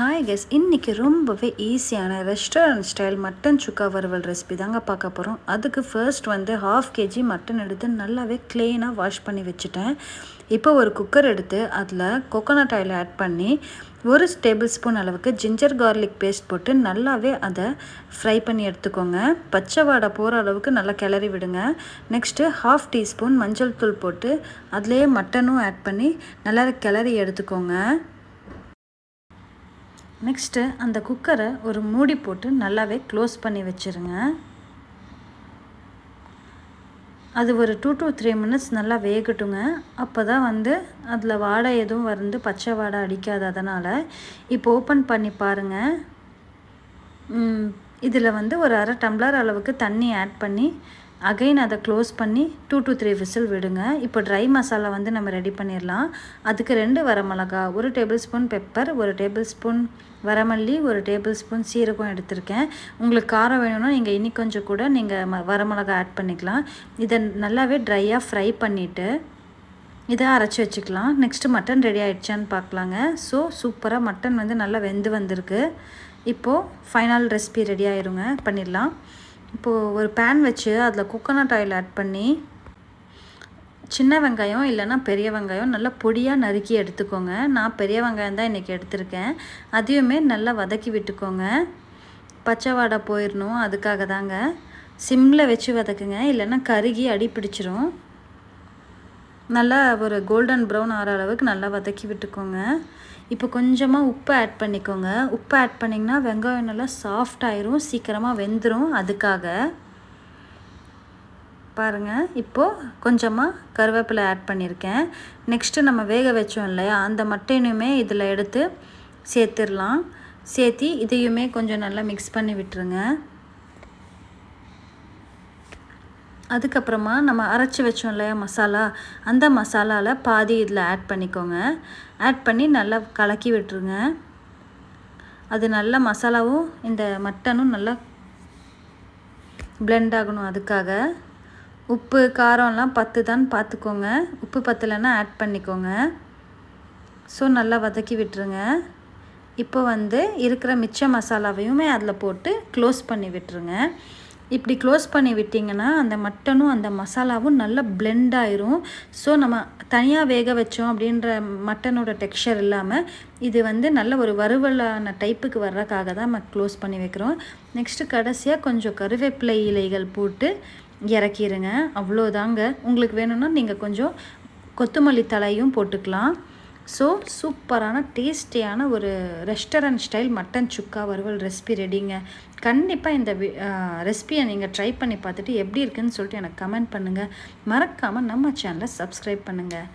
Hi guess இன்றைக்கி ரொம்பவே ஈஸியான ரெஸ்டாரண்ட் ஸ்டைல் மட்டன் சுக்கா வறுவல் ரெசிபி தாங்க பார்க்க போகிறோம் அதுக்கு ஃபர்ஸ்ட் வந்து ஹாஃப் கேஜி மட்டன் எடுத்து நல்லாவே க்ளீனாக வாஷ் பண்ணி வச்சுட்டேன். இப்போ ஒரு குக்கர் எடுத்து அதில் கோகோனட் ஆயில் ஆட் பண்ணி ஒரு டேபிள் ஸ்பூன் அளவுக்கு ஜிஞ்சர் கார்லிக் பேஸ்ட் போட்டு நல்லாவே அதை ஃப்ரை பண்ணி எடுத்துக்கோங்க. பச்சை வாடை போகிற அளவுக்கு நல்லா கிளறி விடுங்க. நெக்ஸ்ட்டு ஹாஃப் டீஸ்பூன் மஞ்சள் தூள் போட்டு அதிலே மட்டனும் ஆட் பண்ணி நல்லா கிளறி எடுத்துக்கோங்க. நெக்ஸ்ட்டு அந்த குக்கரை ஒரு மூடி போட்டு நல்லாவே க்ளோஸ் பண்ணி வச்சுருங்க. அது ஒரு டூ டு த்ரீ மினிட்ஸ் நல்லா வேகட்டுங்க. அப்போ தான் வந்து அதில் வாடை எதுவும் வந்து பச்சை வாடை அடிக்காது அதனால். இப்போ ஓப்பன் பண்ணி பாருங்கள் இதில் வந்து ஒரு அரை டம்ளர் அளவுக்கு தண்ணி ஆட் பண்ணி அகைன் அதை க்ளோஸ் பண்ணி டூ டு த்ரீ விசில் விடுங்க. இப்போ ட்ரை மசாலா வந்து நம்ம ரெடி பண்ணிடலாம் அதுக்கு ரெண்டு வரமிளகா ஒரு டேபிள் ஸ்பூன் பெப்பர் ஒரு டேபிள் ஸ்பூன் வரமல்லி ஒரு டேபிள் ஸ்பூன் சீரகம் எடுத்திருக்கேன். உங்களுக்கு காரம் வேணும்னா நீங்கள் இன்னி கொஞ்சம் கூட நீங்கள் ம வரமிளகா ஆட் பண்ணிக்கலாம். இதை நல்லாவே ட்ரையாக ஃப்ரை பண்ணிவிட்டு இதை அரைச்சி வச்சுக்கலாம். நெக்ஸ்ட்டு மட்டன் ரெடி ஆகிடுச்சான்னு பார்க்கலாங்க. ஸோ சூப்பராக மட்டன் வந்து நல்லா வெந்து வந்திருக்கு. இப்போது ஃபைனல் ரெசிபி ரெடி ஆயிருங்க. பண்ணிடலாம் இப்போது ஒரு பேன் வச்சு அதில் குக்கனட் ஆயில் ஆட் பண்ணி சின்ன வெங்காயம் இல்லைன்னா பெரிய வெங்காயம் நல்லா பொடியாக நறுக்கி எடுத்துக்கோங்க. நான் பெரிய வெங்காயம் தான் இன்றைக்கி எடுத்திருக்கேன். அதையுமே நல்லா வதக்கி விட்டுக்கோங்க. பச்சை வாடை போயிடணும் அதுக்காக தாங்க. சிம்மில் வச்சு வதக்குங்க இல்லைன்னா கருகி அடி பிடிச்சிரும். நல்லா ஒரு கோல்டன் ப்ரௌன் ஆகிற அளவுக்கு நல்லா வதக்கி விட்டுக்கோங்க. இப்போ கொஞ்சமாக உப்பு ஆட் பண்ணிக்கோங்க. உப்பு ஆட் பண்ணிங்கன்னா வெங்காயம் நல்லா சாஃப்ட் ஆயிரும் சீக்கிரமாக வெந்துடும் அதுக்காக. பாருங்கள் இப்போது கொஞ்சமாக கருவேப்பிலை ஆட் பண்ணியிருக்கேன் நெக்ஸ்ட்டு நம்ம வேக வச்சோம் இல்லையா அந்த மட்டையினுமே இதில் எடுத்து சேர்த்துடலாம். சேர்த்தி இதையுமே கொஞ்சம் நல்லா மிக்ஸ் பண்ணி விட்டுருங்க. அதுக்கப்புறமா நம்ம அரைச்சி வச்சோம் இல்லையா மசாலா? அந்த மசாலாவில் பாதி இதில் ஆட் பண்ணிக்கோங்க. ஆட் பண்ணி நல்லா கலக்கி விட்டுருங்க. அது நல்ல மசாலாவும் இந்த மட்டனும் நல்லா பிளெண்ட் ஆகணும் அதுக்காக. உப்பு காரம்லாம் பத்து தான் பார்த்துக்கோங்க உப்பு பத்தலைன்னா ஆட் பண்ணிக்கோங்க. ஸோ நல்லா வதக்கி விட்டுருங்க. இப்போ வந்து இருக்கிற மிச்ச மசாலாவையுமே அதில் போட்டு க்ளோஸ் பண்ணி விட்டுருங்க. இப்படி க்ளோஸ் பண்ணி விட்டிங்கன்னா அந்த மட்டனும் அந்த மசாலாவும் நல்லா பிளெண்ட் ஆயிரும். ஸோ நம்ம தனியாக வேக வச்சோம் அப்படின்ற மட்டனோட டெக்ஸ்சர் இல்லாமல் இது வந்து நல்ல ஒரு வறுவலான டைப்புக்கு வர்றதுக்காக தான் நம்ம க்ளோஸ் பண்ணி வைக்கிறோம். நெக்ஸ்ட்டு கடைசியாக கொஞ்சம் கருவேப்பிலை இலைகள் போட்டு இறக்கிடுங்க அவ்வளோதாங்க. உங்களுக்கு வேணும்னா நீங்கள் கொஞ்சம் கொத்தமல்லி தலையும் போட்டுக்கலாம். ஸோ சூப்பரான டேஸ்டியான ஒரு ரெஸ்டாரண்ட் ஸ்டைல் மட்டன் சுக்கா வறுவல் ரெசிபி ரெடிங்க கண்டிப்பாக இந்த ரெசிபியை நீங்கள் ட்ரை பண்ணி பார்த்துட்டு எப்படி இருக்குன்னு சொல்லிட்டு எனக்கு கமெண்ட் பண்ணுங்கள் மறக்காமல் நம்ம சேனலை சப்ஸ்கிரைப் பண்ணுங்கள்